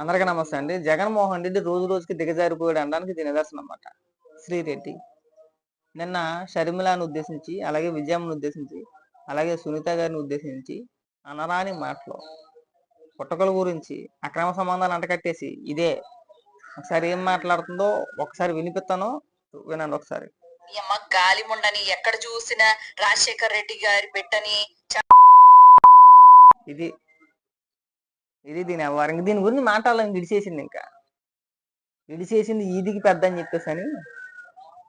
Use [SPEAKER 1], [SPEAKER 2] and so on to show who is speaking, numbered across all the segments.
[SPEAKER 1] అందరికీ నమస్తే అండి. జగన్మోహన్ రెడ్డి రోజు రోజుకి దిగజారిపోయాడు అనడానికి ఇది నిదర్శనం అన్నమాట. శ్రీరెడ్డి. నిన్న షర్మిలాను ఉద్దేశించి అలాగే విజయమ్మను ఉద్దేశించి అలాగే సునీత గారిని ఉద్దేశించి అనరాని మాటలు పుట్టకల గురించి అక్రమ సంబంధాలు అంటకట్టేసి ఇదే. ఒకసారి ఏం మాట్లాడుతుందో ఒకసారి వినిపిస్తాను. వినండి ఒకసారి.
[SPEAKER 2] గాలి ముండని ఎక్కడ చూసినా రాజశేఖర్ రెడ్డి గారి బిడ్డని
[SPEAKER 1] ఇది ఇది దీని వ్యవహారం. దీని గురించి మాట్లాడాలని విడిచేసింది ఇంకా. విడిచేసింది ఈదికి పెద్ద అని చెప్పేసి అని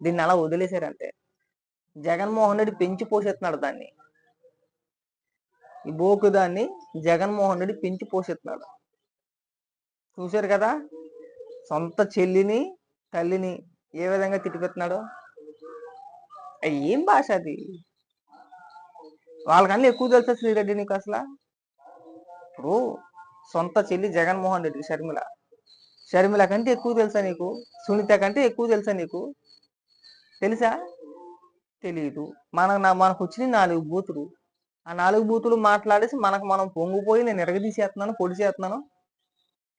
[SPEAKER 1] దీన్ని అలా వదిలేశారు అంతే. జగన్మోహన్ రెడ్డి పెంచి పోసేస్తున్నాడు దాన్ని. ఈ బోకు దాన్ని జగన్మోహన్ రెడ్డి పెంచి పోసేస్తున్నాడు చూశారు కదా? సొంత చెల్లిని తల్లిని ఏ విధంగా తిట్టిపెడుతున్నాడు? ఏం భాష అది? వాళ్ళకన్నా ఎక్కువ తెలుసా శ్రీరెడ్డి నీకు అసలు? ఇప్పుడు సొంత చెల్లి జగన్మోహన్ రెడ్డి షర్మిల. షర్మిల కంటే ఎక్కువ తెలుసా నీకు? సునీత కంటే ఎక్కువ తెలుసా నీకు? తెలుసా? తెలియదు మనకు నా- మనకు వచ్చిన నాలుగు బూతులు. ఆ నాలుగు బూతులు మాట్లాడేసి మనకు మనం పొంగిపోయి నేను ఎరగదీసేస్తున్నాను పొడి చేస్తున్నాను.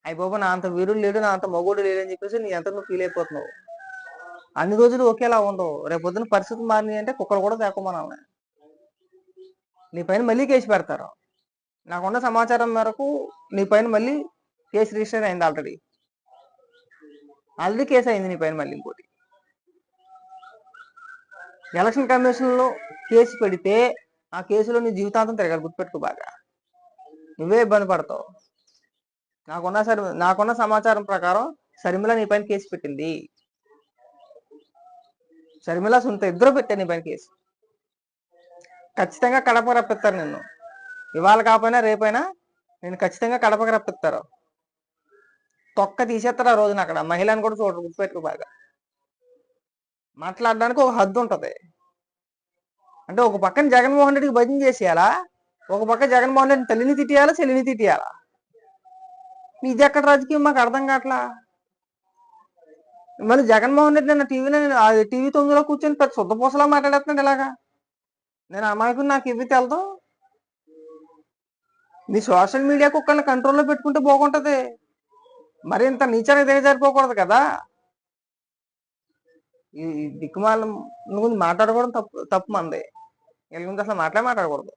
[SPEAKER 1] అయ్యి బాబా నా అంత వీరుడు లేడు నా అంత మగోడు లేడు అని చెప్పేసి నీ ఎంత నువ్వు ఫీల్ అయిపోతున్నావు. అన్ని రోజులు ఒకేలా ఉండవు. రేపు పొద్దున పరిస్థితి మారినాయి అంటే కుక్కలు కూడా తేకమనాలి నీ పైన మళ్ళీ కేసు పెడతారు. నాకున్న సమాచారం మేరకు నీ పైన మళ్ళీ కేసు రిజిస్టర్ అయింది ఆల్రెడీ ఆల్రెడీ కేసు అయింది నీ పైన మళ్ళీ ఇంకోటి. ఎలక్షన్ కమిషన్లో కేసు పెడితే ఆ కేసులో నీ జీవితాంతం తిరగాలి గుర్తుపెట్టుకో బాగా. నువ్వే ఇబ్బంది పడతావు. నాకున్న సరి నాకున్న సమాచారం ప్రకారం శర్మిల నీ పైన కేసు పెట్టింది. షర్మిల సొంత ఇద్దరు పెట్టారు నీ పైన కేసు ఖచ్చితంగా కడప రప్పిస్తారు నిన్ను. ఇవాళ కాకపోయినా రేపైనా నేను ఖచ్చితంగా కడపకి రప్పిస్తారు తొక్క తీసేస్తారు ఆ రోజున అక్కడ. మహిళను కూడా చూడరు గుర్తుపెట్టుకు బాగా. మాట్లాడడానికి ఒక హద్దు ఉంటుంది. అంటే ఒక పక్కన జగన్మోహన్ రెడ్డికి భజన చేసేయాలా? ఒక పక్క జగన్మోహన్ రెడ్డి తల్లిని తిట్టేయాలా చెల్లిని తిట్టేయాలా? ఇది ఎక్కడ రాజకీయం? మాకు అర్థం కావట్లా? మళ్ళీ జగన్మోహన్ రెడ్డి నిన్న టీవీలో టీవీ తొమ్మిదిలో కూర్చొని పెద్ద శుద్ధ పూసలా మాట్లాడేస్తున్నాడు ఇలాగా. నేను అమాయకుని నాకు ఇవి తెలదాం. నీ సోషల్ మీడియా కుక్కల్ని కంట్రోల్లో పెట్టుకుంటే బాగుంటది. మరి ఇంత నీచానికి దిగజారిపోకూడదు కదా. ఈ ఈ దిక్కుమాల గురించి మాట్లాడకూడదు తప్పు తప్పు మంది. వీళ్ళ గురించి అసలు మాట్లాడే మాట్లాడకూడదు.